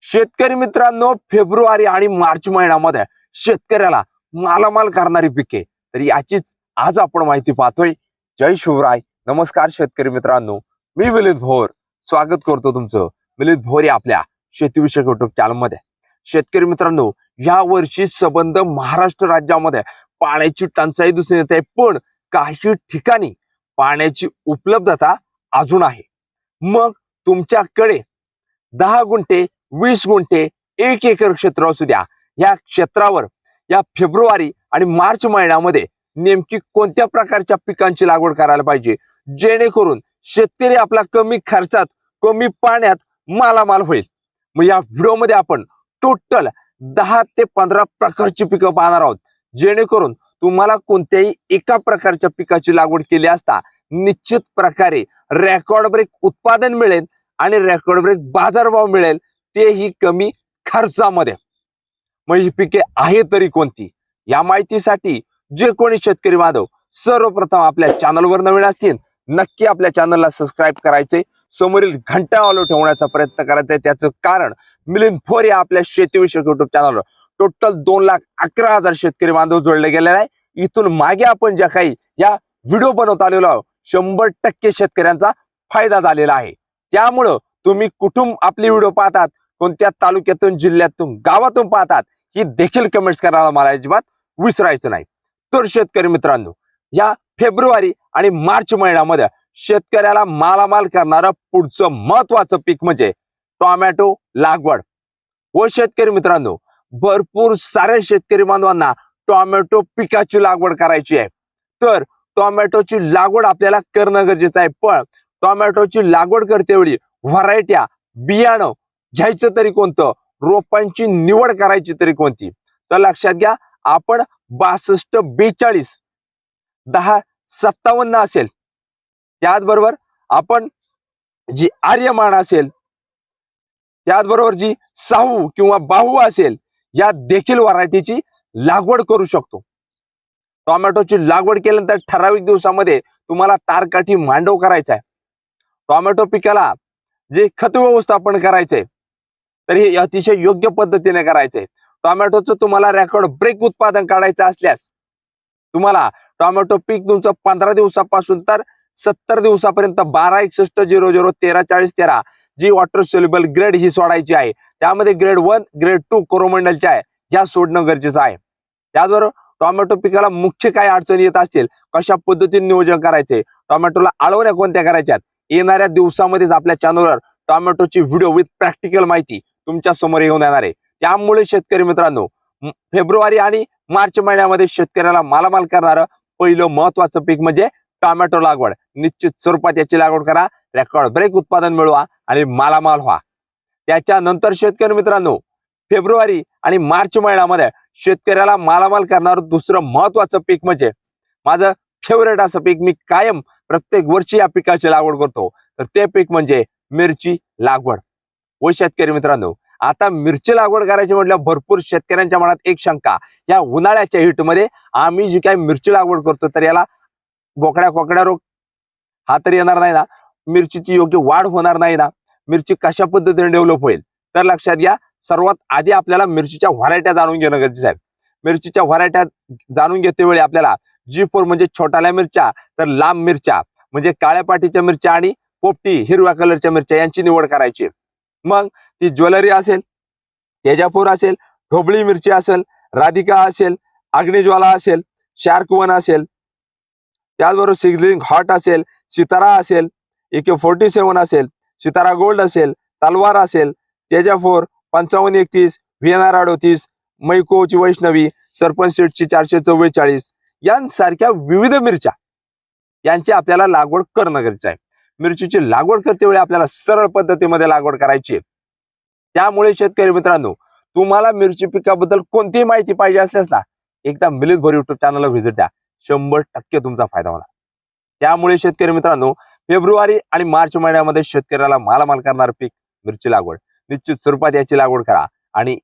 शेतकरी मित्रांनो फेब्रुवारी आणि मार्च महिन्यामध्ये शेतकऱ्याला मालामाल करणारी पिके. तर याचीच आज आपण माहिती पाहतोय. जय शिवराय. नमस्कार शेतकरी मित्रांनो. मी मिलिंद भोर. स्वागत करतो तुमचं. मिलिंद भोर या आपल्या शेतीविषयक युट्यूब चॅनलमध्ये शेतकरी मित्रांनो या वर्षी संबंध महाराष्ट्र राज्यामध्ये पाण्याची टंचाई दिसून येते पण काही ठिकाणी पाण्याची उपलब्धता अजून आहे. मग तुमच्याकडे दहा गुंठे वीस गुंठे एक एकर क्षेत्र असू द्या. या क्षेत्रावर या फेब्रुवारी आणि मार्च महिन्यामध्ये नेमकी कोणत्या प्रकारच्या पिकांची लागवड करायला पाहिजे? जेणेकरून शेतकरी आपला कमी खर्चात कमी पाण्यात मालामाल होईल. मग या व्हिडिओमध्ये आपण टोटल दहा ते पंधरा प्रकारची पिकं पाहणार आहोत. जेणेकरून तुम्हाला कोणत्याही एका प्रकारच्या पिकाची लागवड केली असता निश्चित प्रकारे रेकॉर्ड ब्रेक उत्पादन मिळेल आणि रेकॉर्ड ब्रेक बाजारभाव मिळेल. तेही कमी खर्चामध्ये. मग ही पिके आहे तरी कोणती? या माहितीसाठी जे कोणी शेतकरी बांधव सर्वप्रथम आपल्या चॅनलवर नवीन असतील नक्की आपल्या चॅनलला सबस्क्राईब करायचे. समोरील घंटा ऑलो ठेवण्याचा प्रयत्न करायचा आहे. त्याचं कारण मिलिंद फोर या आपल्या शेतीविषयक युट्यूब चॅनलवर टोटल दोन लाख अकरा हजार शेतकरी बांधव जोडले गेलेले आहे. इथून मागे आपण ज्या काही या व्हिडिओ बनवत आलेलो आहोत शंभर टक्के शेतकऱ्यांचा फायदा झालेला आहे. त्यामुळं तुम्ही कुठून आपली व्हिडिओ पाहतात कोणत्या तालुक्यातून जिल्ह्यातून गावातून पाहतात ही देखील कमेंट्स करायला मला अजिबात विसरायचं नाही. तर शेतकरी मित्रांनो या फेब्रुवारी आणि मार्च महिन्यामध्ये शेतकऱ्याला मालामाल करणारं पुढचं महत्वाचं पीक म्हणजे टोमॅटो लागवड. व शेतकरी मित्रांनो भरपूर साऱ्या शेतकरी बांधवांना टोमॅटो पिकाची लागवड करायची आहे. तर टोमॅटोची लागवड आपल्याला करणं गरजेचं आहे. पण टोमॅटोची लागवड करते वेळी व्हरायट्या बियाणं घ्यायचं तरी कोणतं? रोपांची निवड करायची तरी कोणती? तर लक्षात घ्या आपण बासष्ट बेचाळीस दहा सत्तावन्न असेल. त्याचबरोबर आपण जी आर्यमान असेल त्याचबरोबर जी साहू किंवा बाहू असेल या देखील व्हरायटीची लागवड करू शकतो. टोमॅटोची लागवड केल्यानंतर ठराविक दिवसामध्ये तुम्हाला तारकाठी मांडव करायचा आहे. टोमॅटो पिकाला जे खत व्यवस्थापन करायचंय तर हे अतिशय योग्य पद्धतीने करायचंय. टोमॅटोचं तुम्हाला रेकॉर्ड ब्रेक उत्पादन काढायचं असल्यास तुम्हाला टोमॅटो पीक तुमचं पंधरा दिवसापासून तर सत्तर दिवसापर्यंत बारा एकसष्ट झिरो झिरो तेरा चाळीस तेरा जी वॉटर सोल्युबल ग्रेड ही सोडायची आहे. त्यामध्ये ग्रेड वन ग्रेड टू कोरोमंडलची आहे. ह्या सोडणं गरजेचं आहे. त्याचबरोबर टोमॅटो पिकाला मुख्य काय अडचणी येत असतील कशा पद्धतीने नियोजन करायचे टोमॅटोला आळवण्या कोणत्या करायच्यात? येणाऱ्या दिवसामध्येच आपल्या चॅनलवर टोमॅटोची व्हिडिओ विथ प्रॅक्टिकल माहिती तुमच्यासमोर येऊन येणार आहे. त्यामुळे शेतकरी मित्रांनो फेब्रुवारी आणि मार्च महिन्यामध्ये शेतकऱ्याला मालामाल करणारं पहिलं महत्वाचं पीक म्हणजे टोमॅटो लागवड. निश्चित स्वरूपात याची लागवड करा रेकॉर्ड ब्रेक उत्पादन मिळवा आणि मालामाल व्हा. त्याच्यानंतर शेतकरी मित्रांनो फेब्रुवारी आणि मार्च महिन्यामध्ये शेतकऱ्याला मालामाल करणारं दुसरं महत्वाचं पीक म्हणजे माझं फेवरेट असं पीक मी कायम प्रत्येक वर्षी या पिकाची लागवड करतो. तर ते पीक म्हणजे मिरची लागवड. व शेतकरी मित्रांनो आता मिरची लागवड करायची म्हटल्यावर भरपूर शेतकऱ्यांच्या मनात एक शंका. या उन्हाळ्याच्या हिटमध्ये आम्ही जी काही मिरची लागवड करतो तर याला बोकड्या कोकड्या रोग हा तर येणार नाही ना. मिरचीची योग्य वाढ होणार नाही ना. मिरची कशा पद्धतीने डेव्हलप होईल? तर लक्षात घ्या सर्वात आधी आपल्याला मिरचीच्या व्हरायट्या जाणून घेणं गरजेचं आहे. मिरचीच्या व्हरायट्या जाणून घेते वेळी आपल्याला. जी फोर म्हणजे छोटाल्या मिरच्या तर लांब मिरच्या म्हणजे काळ्या पाठीच्या मिरच्या आणि पोपटी हिरव्या कलरच्या मिरच्या यांची निवड करायची. मग ती ज्वेलरी असेल तेजापूर असेल ढोबळी मिरची असेल राधिका असेल अग्निज्वाला असेल शार्क वन असेल त्याचबरोबर सिग्लिंग हॉट असेल सितारा असेल एके फोर्टी सेवन असेल सितारा गोल्ड असेल तलवार असेल तेजा फोर पंचावन्न एकतीस व्हिएनआर अडोतीस मैकोची वैष्णवी सरपंच सीटची चारशे चव्वेचाळीस यांसारख्या विविध मिरच्या यांची आपल्याला लागवड करणं गरजेचं आहे. मिरचीची लागवड करते वेळी आपल्याला सरळ पद्धतीमध्ये लागवड करायची आहे. त्यामुळे शेतकरी मित्रांनो तुम्हाला मिरची पिकाबद्दल कोणतीही माहिती पाहिजे असल्यास ना एकदा मिलिंद भर युट्यूब चॅनलला व्हिजिट द्या. शंभर टक्के तुमचा फायदा होणार. त्यामुळे शेतकरी मित्रांनो फेब्रुवारी आणि मार्च महिन्यामध्ये शेतकऱ्याला मालामाल करणार पीक मिरची लागवड. निश्चित स्वरूपात याची लागवड करा आणि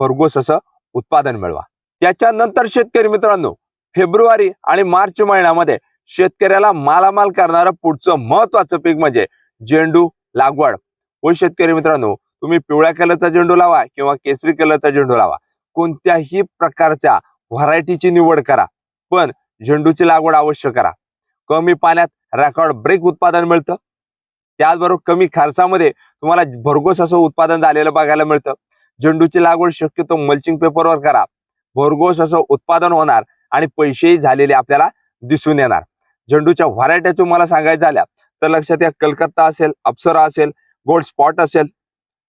भरघोस असं उत्पादन मिळवा. त्याच्यानंतर शेतकरी मित्रांनो फेब्रुवारी आणि मार्च महिन्यामध्ये शेतकऱ्याला मालामाल करणारं पुढचं महत्वाचं पीक म्हणजे झेंडू लागवड. व शेतकरी मित्रांनो तुम्ही पिवळ्या कलरचा झेंडू लावा किंवा केसरी कलरचा झेंडू लावा. कोणत्याही प्रकारच्या व्हरायटीची निवड करा पण झेंडूची लागवड अवश्य करा. कमी पाण्यात रेकॉर्ड ब्रेक उत्पादन मिळतं. त्याचबरोबर कमी खर्चामध्ये तुम्हाला भरघोस असं उत्पादन झालेलं बघायला मिळतं. झेंडूची लागवड शक्यतो मल्चिंग पेपरवर करा. भरघोस असं उत्पादन होणार आणि पैसेही झालेले आपल्याला दिसून येणार. झेंडूच्या व्हरायट्या तुम्हाला सांगायचं झाल्या तर लक्षात या कलकत्ता असेल अप्सरा असेल गोल्ड स्पॉट असेल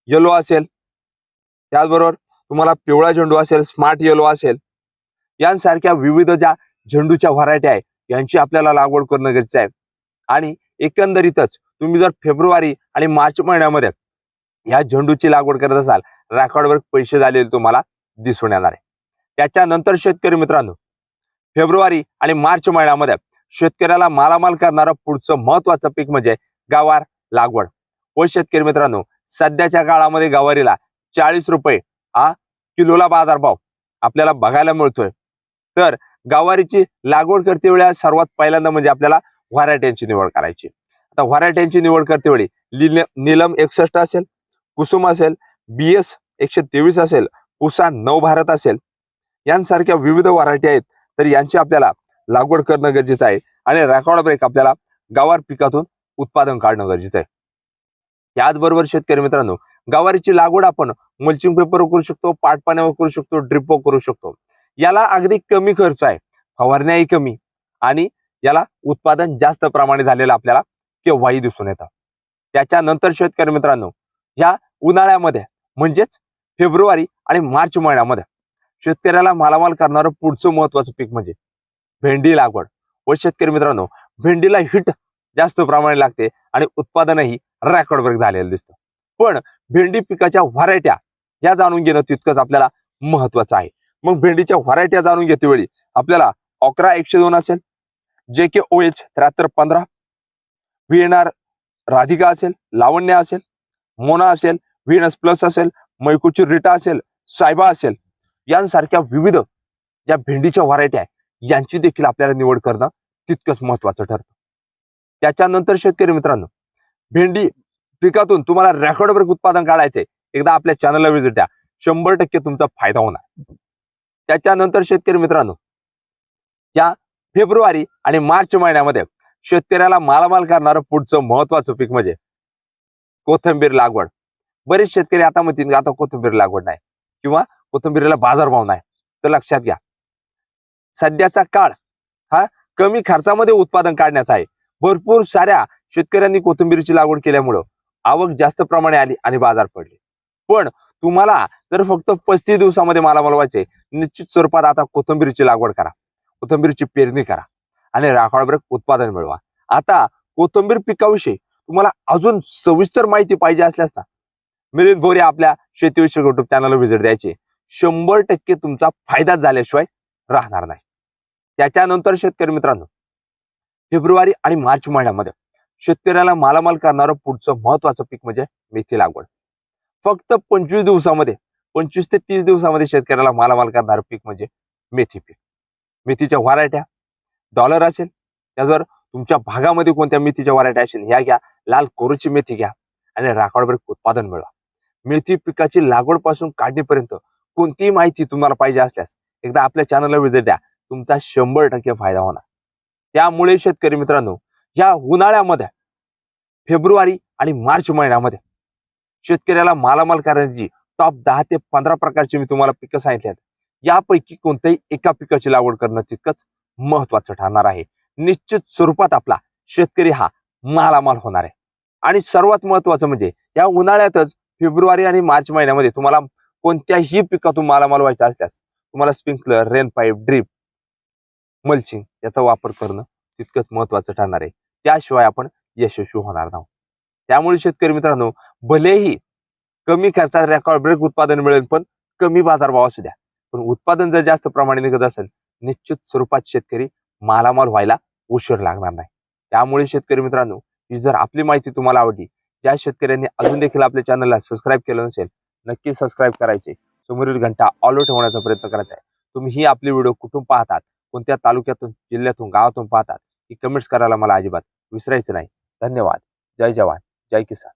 येलो असेल. त्याचबरोबर तुम्हाला पिवळा झेंडू असेल स्मार्ट येलो असेल. यांसारख्या विविध ज्या झेंडूच्या व्हरायटी आहे यांची आपल्याला लागवड करणं गरजेचं आहे. आणि एकंदरीतच तुम्ही जर फेब्रुवारी आणि मार्च महिन्यामध्ये या झेंडूची लागवड करत असाल रेकॉर्डवर पैसे झालेले तुम्हाला दिसून येणार आहे. त्याच्यानंतर शेतकरी मित्रांनो फेब्रुवारी आणि मार्च महिन्यामध्ये शेतकऱ्याला मालामाल करणारं पुढचं महत्वाचं पीक म्हणजे गवार लागवड. व शेतकरी मित्रांनो सध्याच्या काळामध्ये गवारीला चाळीस रुपये हा किलोला बाजारभाव आपल्याला बघायला मिळतोय. तर गवारीची लागवड करते वेळी सर्वात पहिल्यांदा म्हणजे आपल्याला व्हरायट्यांची निवड करायची. आता व्हरायट्यांची निवड करते वेळी निलम नीलम एकसष्ट असेल कुसुम असेल बी एस एकशे तेवीस असेल पुसा नऊ भारत असेल यांसारख्या विविध व्हरायटी आहेत तर यांची आपल्याला लागवड करणं गरजेचं आहे आणि रेकॉर्ड ब्रेक आपल्याला गवार पिकातून उत्पादन काढणं गरजेचं आहे. त्याचबरोबर शेतकरी मित्रांनो गवारीची लागवड आपण मल्चिंग पेपरवर करू शकतो पाटपाण्यावर करू शकतो ड्रिपवर करू शकतो. याला अगदी कमी खर्च आहे फवारण्याही कमी आणि याला उत्पादन जास्त प्रमाणे झालेलं आपल्याला केव्हाही दिसून येतं. त्याच्यानंतर शेतकरी मित्रांनो या उन्हाळ्यामध्ये म्हणजेच फेब्रुवारी आणि मार्च महिन्यामध्ये. शेतकऱ्याला मालामाल करणारं पुढचं महत्वाचं पीक म्हणजे भेंडी लागवड. व शेतकरी मित्रांनो भेंडीला हिट जास्त प्रमाणे लागते आणि उत्पादनही रेकॉर्ड ब्रेक झालेलं दिसतं. पण भेंडी पिकाच्या व्हरायट्या या जाणून घेणं तितकंच आपल्याला महत्वाचं आहे. मग भेंडीच्या व्हरायट्या जाणून घेते वेळी आपल्याला अकरा एकशे दोन असेल जे के ओ एच त्र्याहत्तर पंधरा व्ही एन आर राधिका असेल लावण्य असेल मोना असेल व्ही प्लस असेल मैकुची रिटा असेल सायबा असेल यांसारख्या विविध ज्या भेंडीच्या व्हरायटी आहे यांची देखील आपल्याला निवड करणं तितकंच महत्वाचं ठरतं. त्याच्यानंतर शेतकरी मित्रांनो भेंडी पिकातून तुम्हाला रेकॉर्डवर उत्पादन काढायचंय एकदा आपल्या चॅनलला व्हिजिट द्या. शंभर टक्के तुमचा फायदा होणार. त्याच्यानंतर शेतकरी मित्रांनो या फेब्रुवारी आणि मार्च महिन्यामध्ये शेतकऱ्याला मालामाल करणारं पुढचं महत्वाचं पीक म्हणजे कोथंबीर लागवड. बरेच शेतकरी आता म्हणतील आता कोथंबीर लागवड नाही किंवा कोथंबीरीला बाजारभाव नाही. तर लक्षात घ्या. सध्याचा काळ हा कमी खर्चामध्ये उत्पादन काढण्याचा आहे. भरपूर साऱ्या शेतकऱ्यांनी कोथिंबीरीची लागवड केल्यामुळं आवक जास्त प्रमाणे आली आणि बाजार पडले. पण तुम्हाला जर फक्त पस्तीस दिवसामध्ये मला बोलवायचे निश्चित स्वरूपात आता कोथिंबीरीची लागवड करा. कोथिंबीरीची पेरणी करा आणि राखाडब्रेक उत्पादन मिळवा. आता कोथिंबीर पिकाविषयी तुम्हाला अजून सविस्तर माहिती पाहिजे असल्यास ना मिलिंद भोरे आपल्या शेतीविषयक युट्यूब चॅनलला व्हिजिट द्यायची. शंभर टक्के तुमचा फायदा झाल्याशिवाय राहणार नाही. त्याच्यानंतर शेतकरी मित्रांनो फेब्रुवारी आणि मार्च महिन्यामध्ये शेतकऱ्याला मालामाल करणारं पुढचं महत्वाचं पीक म्हणजे मेथी लागवड. फक्त पंचवीस दिवसामध्ये पंचवीस ते तीस दिवसामध्ये शेतकऱ्याला मालामाल करणारं पीक म्हणजे मेथी पीक. मेथीच्या व्हरायट्या डॉलर असेल त्याचबरोबर तुमच्या भागामध्ये कोणत्या मेथीच्या व्हरायट्या असेल ह्या घ्या लाल कोरूची मेथी घ्या आणि राखाडभर उत्पादन मिळवा. मेथी पिकाची लागवडपासून काढणीपर्यंत कोणतीही माहिती तुम्हाला पाहिजे असल्यास एकदा आपल्या चॅनलला व्हिजिट द्या. तुमचा शंभर टक्के फायदा होणार. त्यामुळे शेतकरी मित्रांनो या उन्हाळ्यामध्ये फेब्रुवारी आणि मार्च महिन्यामध्ये शेतकऱ्याला मालामाल करण्याची टॉप दहा ते पंधरा प्रकारची मी तुम्हाला पिकं सांगितली आहेत. यापैकी कोणत्याही एका पिकाची लागवड करणं तितकंच महत्वाचं ठरणार आहे. निश्चित स्वरूपात आपला शेतकरी हा मालामाल होणार आहे. आणि सर्वात महत्वाचं म्हणजे या उन्हाळ्यातच फेब्रुवारी आणि मार्च महिन्यामध्ये तुम्हाला कोणत्याही पिकातून मालामाल व्हायचा असल्यास तुम्हाला sprinkler rain pipe drip mulching याचा वापर करणं तितकंच महत्वाचं ठरणार आहे. त्याशिवाय आपण यशस्वी होणार नाही. त्यामुळे शेतकरी मित्रांनो भलेही कमी खर्चात रेकॉर्ड ब्रेक उत्पादन मिळेल पण कमी बाजारभाव असू द्या. पण उत्पादन जर जास्त प्रमाणे निघत असेल निश्चित स्वरूपात शेतकरी मालामाल व्हायला उशीर लागणार नाही. त्यामुळे शेतकरी मित्रांनो ही जर आपली माहिती तुम्हाला आवडली ज्या शेतकऱ्यांनी अजून देखील आपल्या चॅनलला सबस्क्राईब केलं नसेल नक्की सबस्क्राईब करायचे. समोरील घंटा ऑल ठेवण्याचा प्रयत्न करायचा आहे. तुम्ही ही आपली व्हिडिओ कुठून पाहतात कोणत्या तालुक्यातून जिल्ह्यातून गावातून पाहतात ही कमेंट्स करायला मला अजिबात विसरायचं नाही. धन्यवाद. जय जवान. जय किसान.